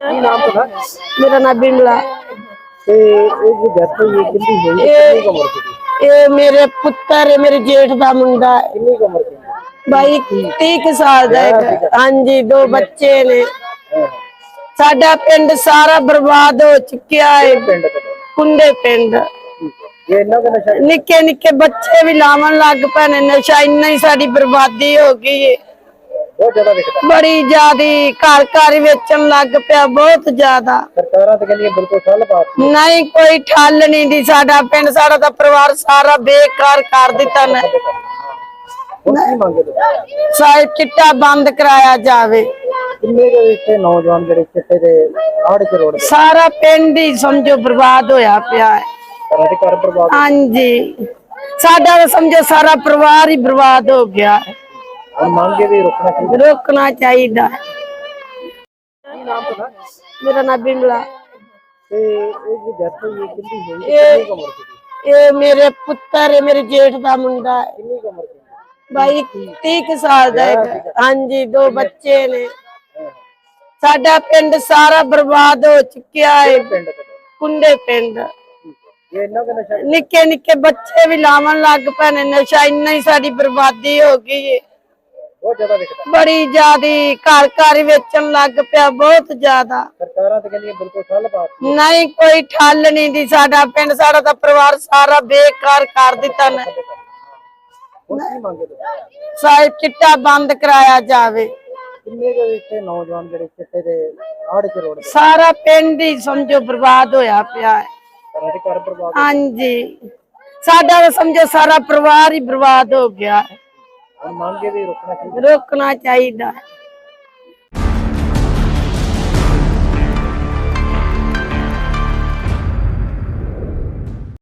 ਕੀ ਨਾਮ ਤੁਹਾਡਾ? ਮੇਰਾ ਨਾਮ ਬਿਮਲਾ। ਤੇ ਇਹ ਜੋ ਡੈਥ ਹੋਈ ਹੈ ਕਿੰਨੀ ਹੋਈ ਹੈ? ਕਿੰਨੀ ਕੁ ਉਮਰ ਸੀ? ਇਹ ਮੇਰੇ ਪੁੱਤਰ ਹੈ ਮੇਰੇ ਜੇਠ ਦਾ ਮੁੰਡਾ ਹੈ। ਕਿੰਨੀ ਕੁ ਉਮਰ ਸੀ? ਬਾਈ 30 ਕੁ ਸਾਲ ਦਾ ਹੈ। ਹਾਂਜੀ ਦੋ ਬੱਚੇ ਨੇ। ਸਾਡਾ ਪਿੰਡ ਸਾਰਾ ਬਰਬਾਦ ਹੋ ਚੁੱਕਿਆ ਹੈ। ਪਿੰਡ ਤੋਂ? ਕੁੰਡੇ ਪਿੰਡ। ਇਹ ਇੰਨਾ ਕੁ ਨਸ਼ਾ ਨਿੱਕੇ ਨਿੱਕੇ ਬੱਚੇ ਵੀ ਲਾਵਣ ਲੱਗ ਪਏ ਨੇ। ਨਸ਼ਾ ਇੰਨਾ ਹੀ ਸਾਡੀ ਬਰਬਾਦੀ ਹੋ ਗਈ ਹੈ ਬਹੁਤ ਜ਼ਿਆਦਾ ਵਿਕਦਾ। ਬੜੀ ਜ਼ਿਆਦੀ ਘਰ ਘਰ ਵੇਚਣ ਲੱਗ ਪਿਆ ਬਹੁਤ ਜ਼ਿਆਦਾ। ਸਰਕਾਰਾਂ ਤੇ ਕਹਿੰਦੀਆਂ ਬਿਲਕੁਲ ਠੱਲ ਪਾਤੀ ਨਹੀਂ ਕੋਈ ਠੱਲ ਨਹੀਂ ਦੀ ਸਾਡਾ ਪਿੰਡ ਸਾਡਾ ਤਾਂ ਪਰਿਵਾਰ ਸਾਰਾ ਬੇਕਾਰ ਕਰ ਦਿੱਤਾ ਨੇ ਹੁਣ ਕੀ ਮੰਗੇ ਤੁਸੀਂ? ਸਾਇ ਚਿੱਟਾ ਬੰਦ ਕਰਾਇਆ ਜਾਵੇ। ਕਿੰਨੇ ਕੁ ਇੱਥੇ ਨੌਜਵਾਨ ਜਿਹੜੇ ਚਿੱਟੇ ਦੇ ਆੜ ਚ ਰੋੜ ਸਾਰਾ ਪਿੰਡ ਹੀ ਸਮਝੋ ਬਰਬਾਦ ਹੋਇਆ ਪਿਆ ਹੈ। ਘਰਾਂ ਦੇ ਘਰ ਬਰਬਾਦ ਹਾਂਜੀ। ਸਾਡਾ ਤਾਂ ਸਮਝੋ ਸਾਰਾ ਪਰਿਵਾਰ ਹੀ ਬਰਬਾਦ ਹੋ ਗਿਆ। ਹੁਣ ਮੰਗੇ ਵੀ ਰੁਕਣਾ ਚਾਹੀਦਾ। ਰੋਕਣਾ ਚਾਹੀਦਾ। ਕੀ ਨਾਮ ਤੁਹਾਡਾ? ਮੇਰਾ ਨਾਮ ਬਿਮਲਾ। ਤੇ ਇਹ ਜੋ ਡੈਥ ਹੋਈ ਹੈ ਕਿੰਨੀ ਹੋਈ? ਹੈ ਕਿੰਨੀ ਕੁ ਉਮਰ ਸੀ ਇਹ ਮੇਰੇ ਪੁੱਤਰ ਹੈ ਮੇਰੇ ਜੇਠ ਦਾ ਮੁੰਡਾ ਹੈ। ਕਿੰਨੀ ਕੁ ਉਮਰ ਸੀ ਬਾਈ 30 ਕੁ ਸਾਲ ਦਾ ਹੈ ਹਾਂਜੀ ਦੋ ਬੱਚੇ ਨੇ। ਸਾਡਾ ਪਿੰਡ ਸਾਰਾ ਬਰਬਾਦ ਹੋ ਚੁੱਕਿਆ ਹੈ। ਪਿੰਡ ਤੋਂ? ਕੁੰਡੇ ਪਿੰਡ। ਇਹ ਇੰਨਾ ਕੁ ਨਸ਼ਾ ਨਿੱਕੇ ਨਿੱਕੇ ਬੱਚੇ ਵੀ ਲਾਵਣ ਲੱਗ ਪਏ ਨੇ। ਨਸ਼ਾ ਇੰਨਾ ਹੀ ਸਾਡੀ ਬਰਬਾਦੀ ਹੋ ਗਈ ਹੈ ਬਹੁਤ ਜ਼ਿਆਦਾ ਵਿਕਦਾ। ਬੜੀ ਜ਼ਿਆਦੀ ਘਰ ਘਰ ਵੇਚਣ ਲੱਗ ਪਿਆ ਬਹੁਤ ਜ਼ਿਆਦਾ। ਸਰਕਾਰਾਂ ਤੇ ਕਹਿੰਦੀਆਂ ਬਿਲਕੁਲ ਠੱਲ ਪਾਤੀ ਨਹੀਂ ਕੋਈ ਠੱਲ ਨਹੀਂ ਦੀ ਸਾਡਾ ਪਿੰਡ ਸਾਡਾ ਤਾਂ ਪਰਿਵਾਰ ਸਾਰਾ ਬੇਕਾਰ ਕਰ ਦਿੱਤਾ ਨੇ। ਹੁਣ ਕੀ ਮੰਗੇ ਤੁਸੀਂ? ਸਾਇ ਚਿੱਟਾ ਬੰਦ ਕਰਾਇਆ ਜਾਵੇ। ਕਿੰਨੇ ਕੁ ਇੱਥੇ ਨੌਜਵਾਨ ਜਿਹੜੇ ਚਿੱਟੇ ਦੇ ਆੜ ਚ ਰੋੜ ਸਾਰਾ ਪਿੰਡ ਹੀ ਸਮਝੋ ਬਰਬਾਦ ਹੋਇਆ ਪਿਆ ਹੈ। ਘਰਾਂ ਦੇ ਘਰ ਬਰਬਾਦ ਹਾਂਜੀ। ਸਾਡਾ ਤਾਂ ਸਮਝੋ ਸਾਰਾ ਪਰਿਵਾਰ ਹੀ ਬਰਬਾਦ ਹੋ ਗਿਆ ਹੈ। ਮੰਗੇ ਵੀ ਰੁਕਣਾ ਚਾਹੀਦਾ। ਰੋਕਣਾ ਚਾਹੀਦਾ। ਹੈ